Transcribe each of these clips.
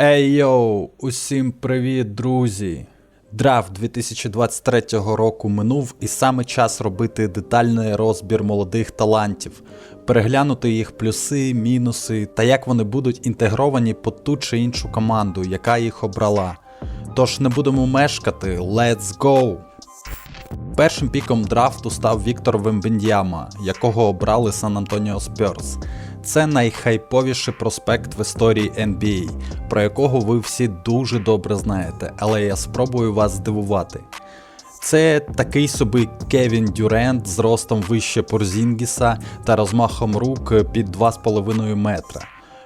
Ей йоу, усім привіт, друзі! Драфт 2023 року минув і саме час робити детальний розбір молодих талантів, переглянути їх плюси, мінуси та як вони будуть інтегровані по ту чи іншу команду, яка їх обрала. Тож не будемо мешкати, let's go! Першим піком драфту став Віктор Вембендяма, якого обрали Сан Антоніо Спьорс. Це найхайповіший проспект в історії NBA, про якого ви всі дуже добре знаєте, але я спробую вас здивувати. Це такий собі Кевін Дюрент з ростом вище Порзінгіса та розмахом рук під 2,5 метра.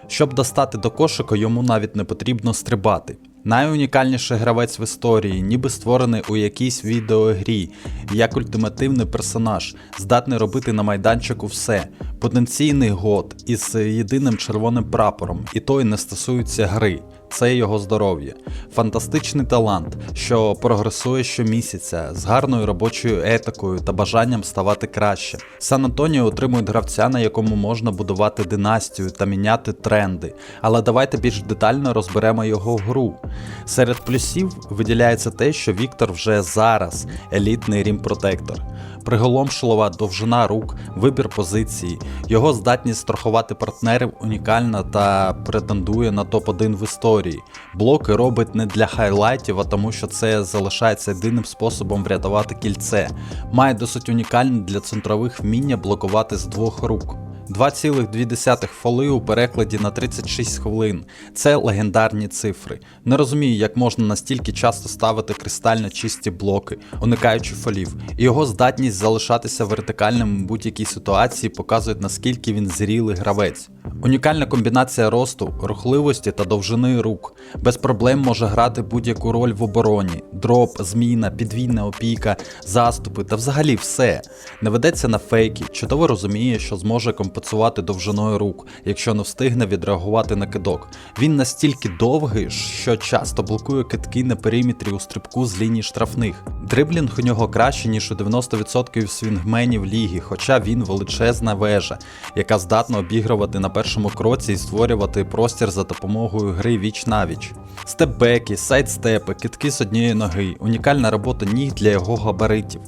Щоб достати до кошика, йому навіть не потрібно стрибати. Найунікальніший гравець в історії, ніби створений у якійсь відеогрі, як ультимативний персонаж, здатний робити на майданчику все. Потенційний год із єдиним червоним прапором, і той не стосується гри. Це його здоров'я. Фантастичний талант, що прогресує щомісяця з гарною робочою етикою та бажанням ставати краще. Сан Антоніо отримує гравця, на якому можна будувати династію та міняти тренди. Але давайте більш детально розберемо його гру. Серед плюсів виділяється те, що Віктор вже зараз елітний рім-протектор. Приголомшлива довжина рук, вибір позиції, його здатність страхувати партнерів унікальна та претендує на топ-1 в історії. Блоки робить не для хайлайтів, а тому що це залишається єдиним способом врятувати кільце. Має досить унікальне для центрових вміння блокувати з двох рук. 2,2 фоли у перекладі на 36 хвилин. Це легендарні цифри. Не розумію, як можна настільки часто ставити кристально чисті блоки, уникаючи фолів. Його здатність залишатися вертикальним у будь-якій ситуації показує наскільки він зрілий гравець. Унікальна комбінація росту, рухливості та довжини рук. Без проблем може грати будь-яку роль в обороні, дроп, зміна, підвійна опіка, заступи та взагалі все. Не ведеться на фейки, чудово розуміє, що зможе компенсувати довжиною рук, якщо не встигне відреагувати на кидок. Він настільки довгий, що часто блокує китки на периметрі у стрибку з лінії штрафних. Дриблінг у нього краще, ніж у 90% свінгменів ліги, хоча він величезна вежа, яка здатна обігрувати на першому кроці і створювати простір за допомогою гри віч навіч. Степбеки, сайдстепи, китки з однієї ноги, унікальна робота ніг для його габаритів.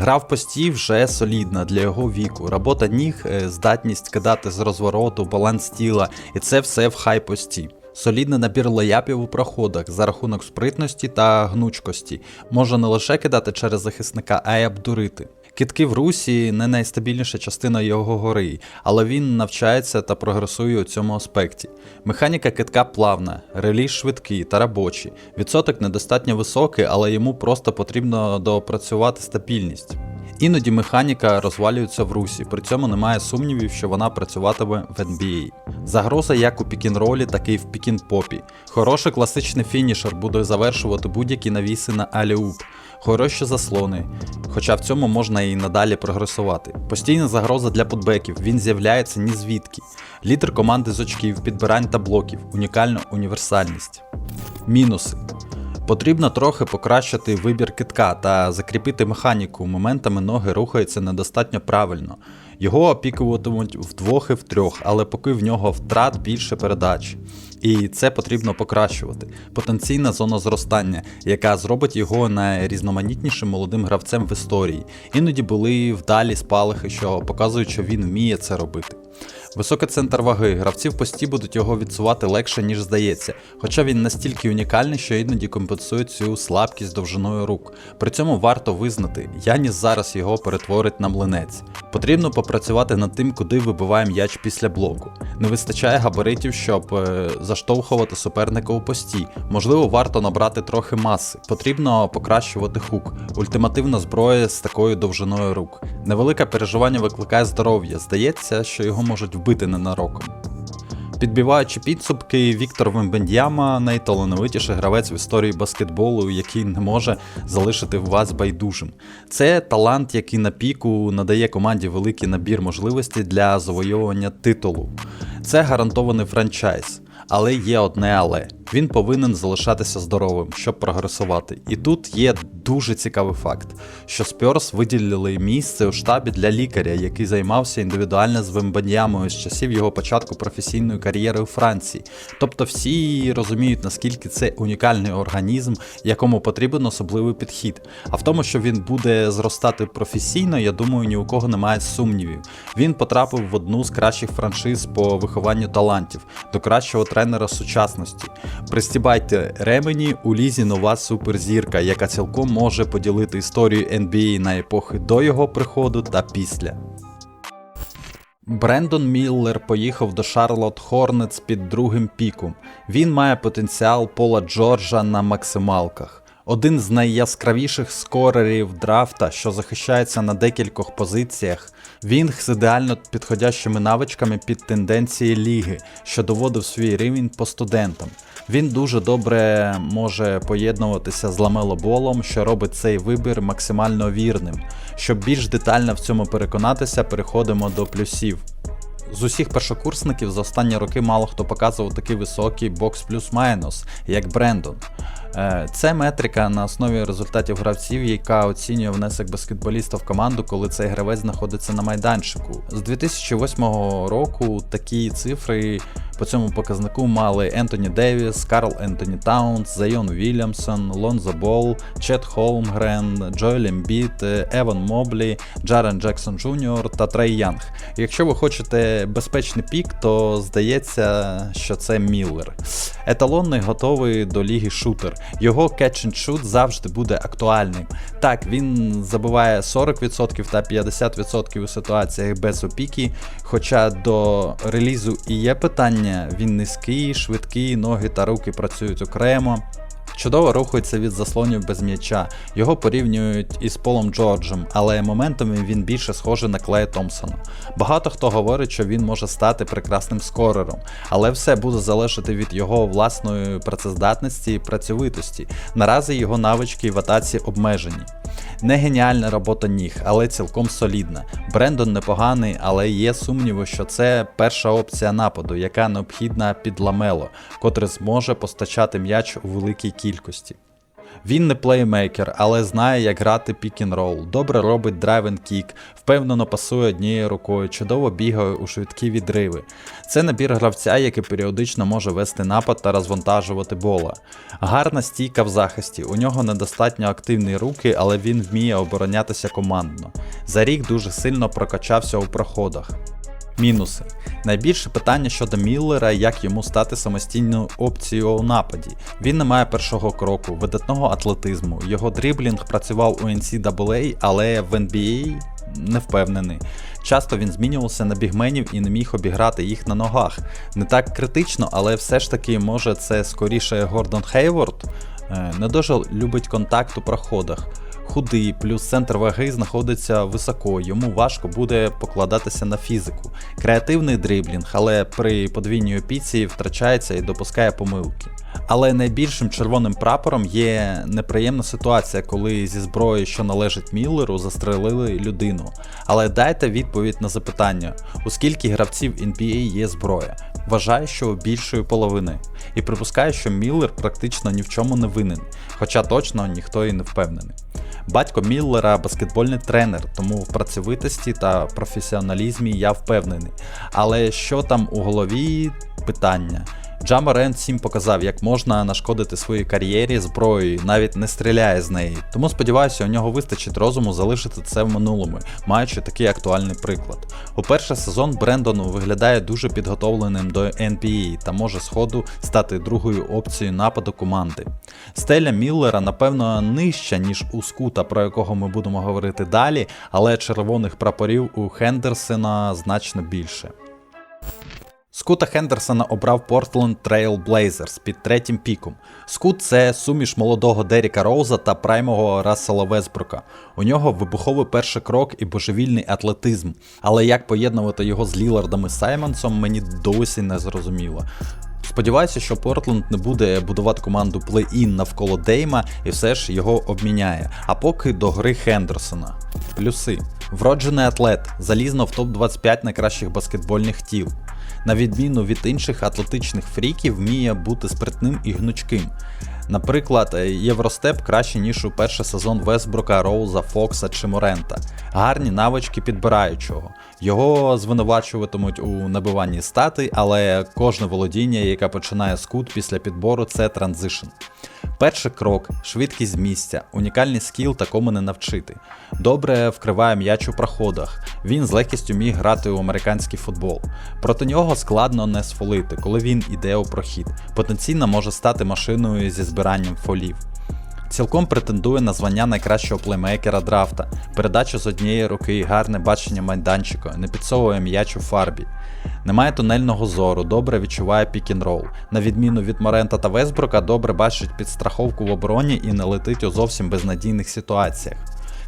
Гра в пості вже солідна для його віку. Робота ніг, е, здатність кидати з розвороту, баланс тіла, і це все в хай пості. Солідний набір лаяпів у проходах за рахунок спритності та гнучкості. Може не лише кидати через захисника, а й обдурити. Китки в русі не найстабільніша частина його гори, але він навчається та прогресує у цьому аспекті. Механіка китка плавна, реліз швидкий та робочий. Відсоток недостатньо високий, але йому просто потрібно допрацювати стабільність. Іноді механіка розвалюється в русі, при цьому немає сумнівів, що вона працюватиме в NBA. Загроза як у пікінролі, так і в пікінпопі. Хороший класичний фінішер буде завершувати будь-які навіси на аліуп, хороші заслони, хоча в цьому можна і надалі прогресувати. Постійна загроза для путбеків, він з'являється ні звідки. Лідер команди з очків, підбирань та блоків, унікальна універсальність. Мінуси. Потрібно трохи покращити вибір китка та закріпити механіку. Моментами ноги рухаються недостатньо правильно. Його опікуватимуть вдвох і втрьох, але поки в нього втрат більше передач. І це потрібно покращувати. Потенційна зона зростання, яка зробить його найрізноманітнішим молодим гравцем в історії. Іноді були вдалі спалахи, що показують, що він вміє це робити. Високий центр ваги, гравці в пості будуть його відсувати легше, ніж здається, хоча він настільки унікальний, що іноді компенсує цю слабкість довжиною рук. При цьому варто визнати, Яніс зараз його перетворить на млинець. Потрібно попрацювати над тим, куди вибиває м'яч після блоку. Не вистачає габаритів, щоб е, заштовхувати суперника у пості. Можливо, варто набрати трохи маси. Потрібно покращувати хук, ультимативна зброя з такою довжиною рук. Невелике переживання викликає здоров'я. Здається, що його можуть вбити ненароком. Підбиваючи підсумки, Віктор Вембендяма найталановитіший гравець в історії баскетболу, який не може залишити вас байдужим. Це талант, який на піку надає команді великий набір можливостей для завойовування титулу. Це гарантований франчайз. Але є одне але він повинен залишатися здоровим, щоб прогресувати. І тут є дуже цікавий факт, що Спьорс виділили місце у штабі для лікаря, який займався індивідуально з Вембаньямою з часів його початку професійної кар'єри у Франції. Тобто всі розуміють, наскільки це унікальний організм, якому потрібен особливий підхід. А в тому, що він буде зростати професійно, я думаю, ні у кого немає сумнівів. Він потрапив в одну з кращих франшиз по вихованню талантів, до кращого тренера сучасності. Пристібайте ремені у лізі нова суперзірка, яка цілком може поділити історію NBA на епохи до його приходу та після. Брендон Міллер поїхав до Шарлот Хорнетс під другим піком. Він має потенціал Пола Джорджа на максималках. Один з найяскравіших скорерів драфта, що захищається на декількох позиціях. Він з ідеально підходящими навичками під тенденції ліги, що доводив свій рівень по студентам. Він дуже добре може поєднуватися з ламелоболом, що робить цей вибір максимально вірним. Щоб більш детально в цьому переконатися, переходимо до плюсів. З усіх першокурсників за останні роки мало хто показував такий високий бокс плюс майнус, як Брендон. Е, Це метрика на основі результатів гравців, яка оцінює внесок баскетболіста в команду, коли цей гравець знаходиться на майданчику. З 2008 року такі цифри по цьому показнику мали Ентоні Девіс, Карл Ентоні Таунс, Зайон Вільямсон, Лонзо Бол, Чет Холмгрен, Джоель Ембіт, Еван Моблі, Джарен Джексон Джуніор та Трей Янг. Якщо ви хочете безпечний пік, то здається, що це Міллер. Еталонний готовий до ліги шутер. Його catch and shoot завжди буде актуальним. Так, він забуває 40% та 50% у ситуаціях без опіки, хоча до релізу і є питання, він низький, швидкий, ноги та руки працюють окремо. Чудово рухається від заслонів без м'яча. Його порівнюють із Полом Джорджем, але моментами він більше схожий на Клея Томпсона. Багато хто говорить, що він може стати прекрасним скорером, але все буде залежати від його власної працездатності і працьовитості. Наразі його навички в атаці обмежені. Не геніальна робота ніг, але цілком солідна. Брендон непоганий, але є сумніви, що це перша опція нападу, яка необхідна під ламело, котре зможе постачати м'яч у великій кількості. Він не плеймейкер, але знає, як грати пік-н-рол, добре робить драйвен кік, впевнено пасує однією рукою, чудово бігає у швидкі відриви. Це набір гравця, який періодично може вести напад та розвантажувати бола. Гарна стійка в захисті, у нього недостатньо активні руки, але він вміє оборонятися командно. За рік дуже сильно прокачався у проходах. Мінуси. Найбільше питання щодо Міллера, як йому стати самостійною опцією у нападі. Він не має першого кроку, видатного атлетизму. Його дріблінг працював у NCAA, але в NBA не впевнений. Часто він змінювався на бігменів і не міг обіграти їх на ногах. Не так критично, але все ж таки, може, це скоріше Гордон Хейворд. Е, Не дуже любить контакт у проходах. Худий, плюс центр ваги знаходиться високо, йому важко буде покладатися на фізику. Креативний дриблінг, але при подвійній опіції втрачається і допускає помилки. Але найбільшим червоним прапором є неприємна ситуація, коли зі зброї, що належить Міллеру, застрелили людину. Але дайте відповідь на запитання, у скільки гравців NBA є зброя. Вважаю, що більшої половини. І припускаю, що Міллер практично ні в чому не винен, хоча точно ніхто і не впевнений. Батько Міллера баскетбольний тренер, тому в працьовитості та професіоналізмі я впевнений. Але що там у голові питання. Джамарен всім показав, як можна нашкодити своїй кар'єрі зброєю, навіть не стріляє з неї. Тому сподіваюся, у нього вистачить розуму залишити це в минулому, маючи такий актуальний приклад. У перший сезон Брендону виглядає дуже підготовленим до NBA та може сходу стати другою опцією нападу команди. Стеля Міллера, напевно, нижча, ніж у Скута, про якого ми будемо говорити далі, але червоних прапорів у Хендерсона значно більше. Скута Хендерсона обрав Portland Trail Blazers під третім піком. Скут це суміш молодого Деріка Роуза та праймового Рассела Весбрука. У нього вибуховий перший крок і божевільний атлетизм. Але як поєднувати його з Лілардом і Саймонсом, мені досі не зрозуміло. Сподіваюся, що Портленд не буде будувати команду плей-ін навколо Дейма і все ж його обміняє. А поки до гри Хендерсона. Плюси. Вроджений атлет, залізно в топ-25 найкращих баскетбольних тіл. На відміну від інших атлетичних фріків, вміє бути спритним і гнучким. Наприклад, Євростеп краще, ніж у перший сезон Весбрука, Роуза, Фокса чи Морента. Гарні навички підбираючого. Його звинувачуватимуть у набиванні стати, але кожне володіння, яке починає з кут після підбору, це транзишн. Перший крок, швидкість з місця, унікальний скіл такому не навчити. Добре вкриває м'яч у проходах. Він з легкістю міг грати у американський футбол. Проти нього складно не сфолити, коли він іде у прохід. Потенційно може стати машиною зі збиранням фолів. Цілком претендує на звання найкращого плеймейкера драфта, передача з однієї руки, гарне бачення майданчика, не підсовує м'яч у фарбі. Немає тунельного зору, добре відчуває пік-н-рол. На відміну від Морента та Весбрука, добре бачить підстраховку в обороні і не летить у зовсім безнадійних ситуаціях.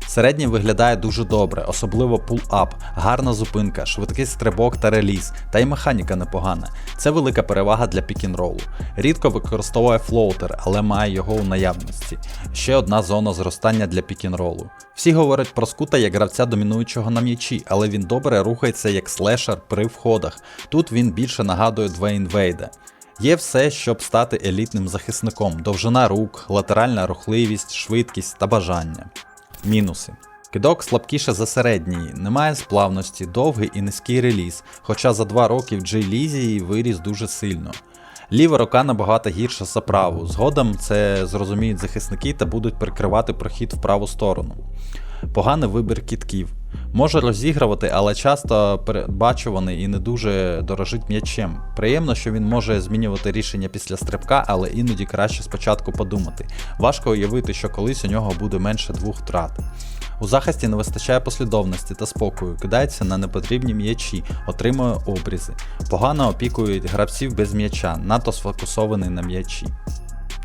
Середній виглядає дуже добре, особливо пул-ап, гарна зупинка, швидкий стрибок та реліз, та й механіка непогана. Це велика перевага для пік-н-ролу. Рідко використовує флоутер, але має його у наявності. Ще одна зона зростання для пік-н-ролу. Всі говорять про скута як гравця домінуючого на м'ячі, але він добре рухається як слешер при входах. Тут він більше нагадує Двейн Вейда. Є все, щоб стати елітним захисником: довжина рук, латеральна рухливість, швидкість та бажання. Мінуси. Кидок слабкіше за середній, немає сплавності, довгий і низький реліз, хоча за два роки в Джей Лізі виріс дуже сильно. Ліва рука набагато гірша за праву. Згодом це зрозуміють захисники та будуть прикривати прохід в праву сторону. Поганий вибір кітків. Може розігрувати, але часто передбачуваний і не дуже дорожить м'ячем. Приємно, що він може змінювати рішення після стрибка, але іноді краще спочатку подумати. Важко уявити, що колись у нього буде менше двох втрат. У захисті не вистачає послідовності та спокою, кидається на непотрібні м'ячі, отримує обрізи. Погано опікують гравців без м'яча, надто сфокусований на м'ячі.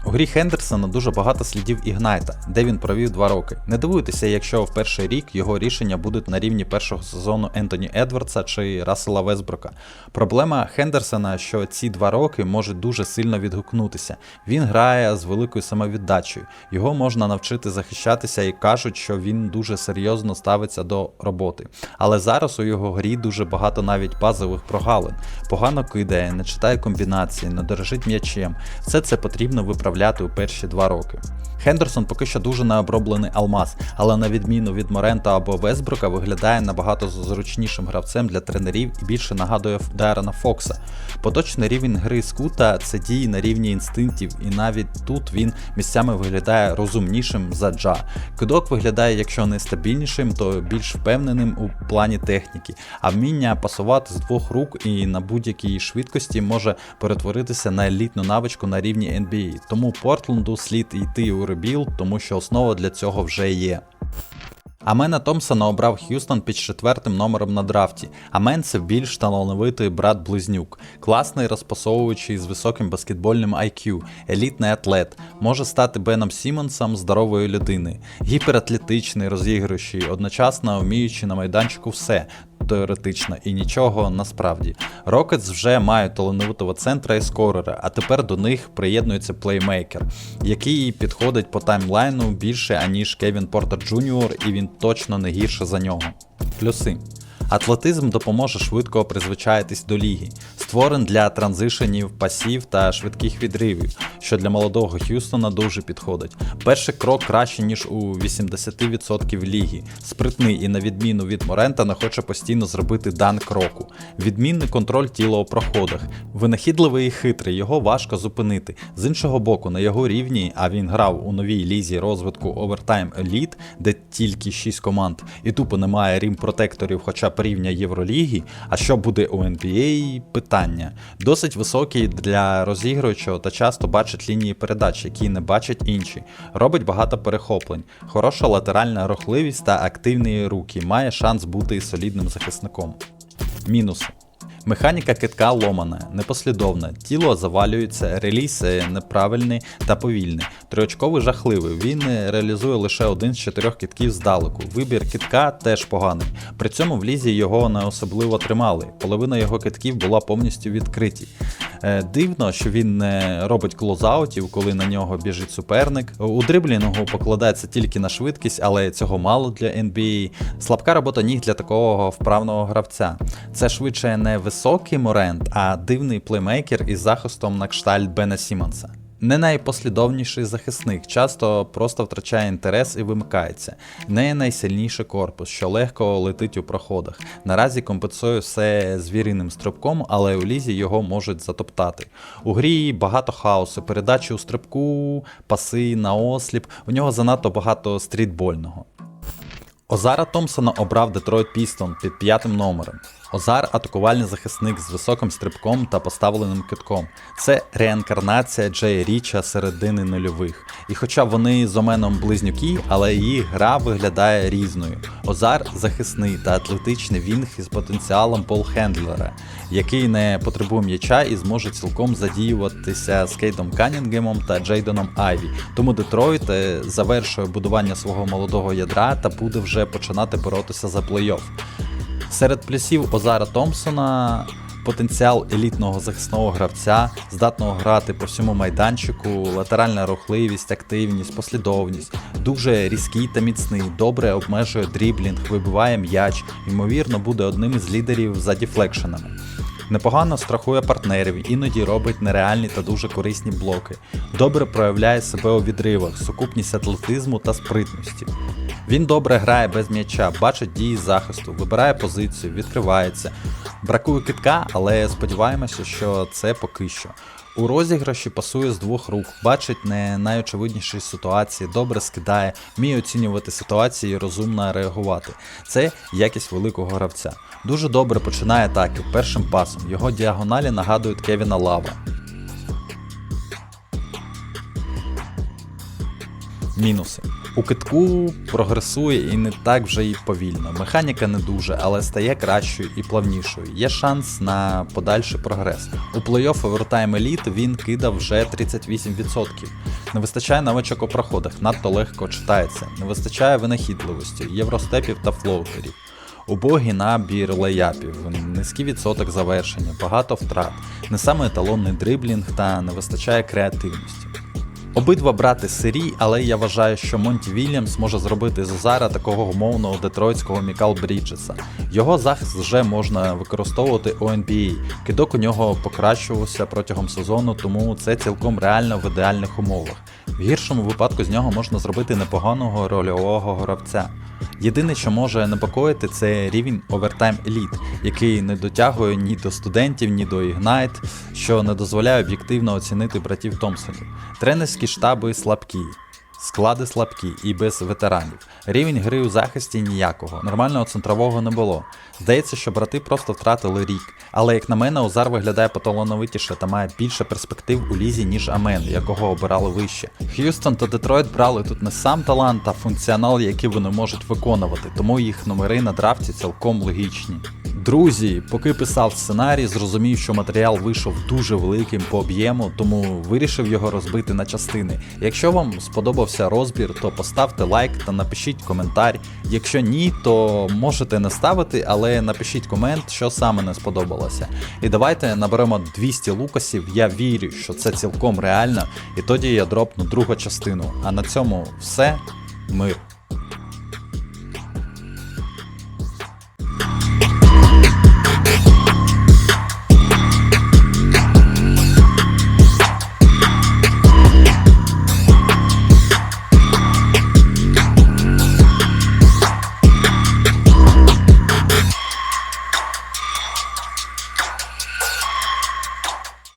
У грі Хендерсона дуже багато слідів Ігнайта, де він провів два роки. Не дивуйтеся, якщо в перший рік його рішення будуть на рівні першого сезону Ентоні Едвардса чи Рассела Весброка. Проблема Хендерсона, що ці два роки можуть дуже сильно відгукнутися. Він грає з великою самовіддачею, його можна навчити захищатися і кажуть, що він дуже серйозно ставиться до роботи. Але зараз у його грі дуже багато навіть базових прогалин. Погано кидає, не читає комбінації, не дорожить м'ячем. Все це потрібно виправляти у перші два роки. Хендерсон поки що дуже необроблений алмаз, але на відміну від Морента або Весбрука виглядає набагато зручнішим гравцем для тренерів і більше нагадує Дайрона Фокса. Поточний рівень гри Скута це дії на рівні інстинктів, і навіть тут він місцями виглядає розумнішим за Джа. Кидок виглядає, якщо не стабільнішим, то більш впевненим у плані техніки, а вміння пасувати з двох рук і на будь-якій швидкості може перетворитися на елітну навичку на рівні NBA. Тому Портленду слід йти у ребілд, тому що основа для цього вже є. Амена Томпсона обрав Х'юстон під четвертим номером на драфті. Амен це більш талановитий брат-близнюк, класний розпасовуючий з високим баскетбольним IQ, елітний атлет, може стати Беном Сімонсом здорової людини, гіператлетичний, розігруючий, одночасно вміючи на майданчику все. Теоретично і нічого насправді. Рокетс вже мають талановитого центра і скорера, а тепер до них приєднується плеймейкер, який підходить по таймлайну більше, аніж Кевін Портер Джуніор, і він точно не гірше за нього. Плюси. Атлетизм допоможе швидко призвичаїтись до ліги, створений для транзишенів, пасів та швидких відривів, що для молодого Х'юстона дуже підходить. Перший крок краще, ніж у 80% ліги. Спритний і на відміну від Морента не хоче постійно зробити дан кроку. Відмінний контроль тіла у проходах. Винахідливий і хитрий, його важко зупинити. З іншого боку, на його рівні, а він грав у новій лізі розвитку Overtime Elite, де тільки 6 команд, і тупо немає рім протекторів, хоча б рівня Євроліги. А що буде у NBA? Питання. Досить високий для розігруючого та часто бачить лінії передач, які не бачать інші. Робить багато перехоплень, хороша латеральна рухливість та активні руки. Має шанс бути солідним захисником. Мінуси. Механіка китка ломана, непослідовна, тіло завалюється, реліз неправильний та повільний. Триочковий жахливий, він реалізує лише один з чотирьох китків здалеку. Вибір китка теж поганий. При цьому в лізі його не особливо тримали. Половина його китків була повністю відкриті. Е, Дивно, що він не робить клозаутів, коли на нього біжить суперник. У дриблінгу покладається тільки на швидкість, але цього мало для NBA. Слабка робота ніг для такого вправного гравця. Це швидше не високий високий Морент, а дивний плеймейкер із захистом на кшталт Бена Сімонса. Не найпослідовніший захисник, часто просто втрачає інтерес і вимикається. Не найсильніший корпус, що легко летить у проходах. Наразі компенсує все звіриним стрибком, але у лізі його можуть затоптати. У грі багато хаосу, передачі у стрибку, паси на осліп. У нього занадто багато стрітбольного. Озара Томпсона обрав Детройт Пістон під п'ятим номером. Озар атакувальний захисник з високим стрибком та поставленим китком. Це реінкарнація Джея Річа середини нульових. І хоча вони з Оменом близнюки, але її гра виглядає різною. Озар захисний та атлетичний вінг із потенціалом полхендлера, який не потребує м'яча і зможе цілком задіюватися з Кейтом Канінгемом та Джейдоном Айві. Тому Детройт е, завершує будування свого молодого ядра та буде вже починати боротися за плей-офф. Серед плюсів Озара Томпсона потенціал елітного захисного гравця, здатного грати по всьому майданчику, латеральна рухливість, активність, послідовність, дуже різкий та міцний, добре обмежує дріблінг, вибиває м'яч, ймовірно, буде одним із лідерів за дефлекшенами. Непогано страхує партнерів, іноді робить нереальні та дуже корисні блоки. Добре проявляє себе у відривах, сукупність атлетизму та спритності. Він добре грає без м'яча, бачить дії захисту, вибирає позицію, відкривається. Бракує китка, але сподіваємося, що це поки що. У розіграші пасує з двох рук, бачить не найочевидніші ситуації, добре скидає, вміє оцінювати ситуації і розумно реагувати. Це якість великого гравця. Дуже добре починає атаки першим пасом. Його діагоналі нагадують Кевіна Лава. Мінуси. У китку прогресує і не так вже й повільно. Механіка не дуже, але стає кращою і плавнішою. Є шанс на подальший прогрес. У плей-офф Overtime Elite він кидав вже 38%. Не вистачає навичок у проходах, надто легко читається, не вистачає винахідливості, євростепів та флоутерів. Убогий набір леяпів, низький відсоток завершення, багато втрат, не саме еталонний дриблінг та не вистачає креативності. Обидва брати сирі, але я вважаю, що Монті Вільямс може зробити з Озара такого умовного детройтського Мікал Бріджеса. Його захист вже можна використовувати у NBA. Кидок у нього покращувався протягом сезону, тому це цілком реально в ідеальних умовах. В гіршому випадку з нього можна зробити непоганого рольового гравця. Єдине, що може непокоїти, це рівень Overtime Elite, який не дотягує ні до студентів, ні до Ignite, що не дозволяє об'єктивно оцінити братів Томпсонів. Тренерські штаби слабкі. Склади слабкі і без ветеранів. Рівень гри у захисті ніякого, нормального центрового не було. Здається, що брати просто втратили рік. Але як на мене, Озар виглядає поталановитіше та має більше перспектив у лізі, ніж Амен, якого обирали вище. Х'юстон та Детройт брали тут не сам талант, а функціонал, який вони можуть виконувати, тому їх номери на драфті цілком логічні. Друзі, поки писав сценарій, зрозумів, що матеріал вийшов дуже великим по об'єму, тому вирішив його розбити на частини. Якщо вам сподобався розбір, то поставте лайк та напишіть коментар. Якщо ні, то можете не ставити, але напишіть комент, що саме не сподобалося. І давайте наберемо 200 лукасів. Я вірю, що це цілком реально, і тоді я дропну другу частину. А на цьому все. Мир.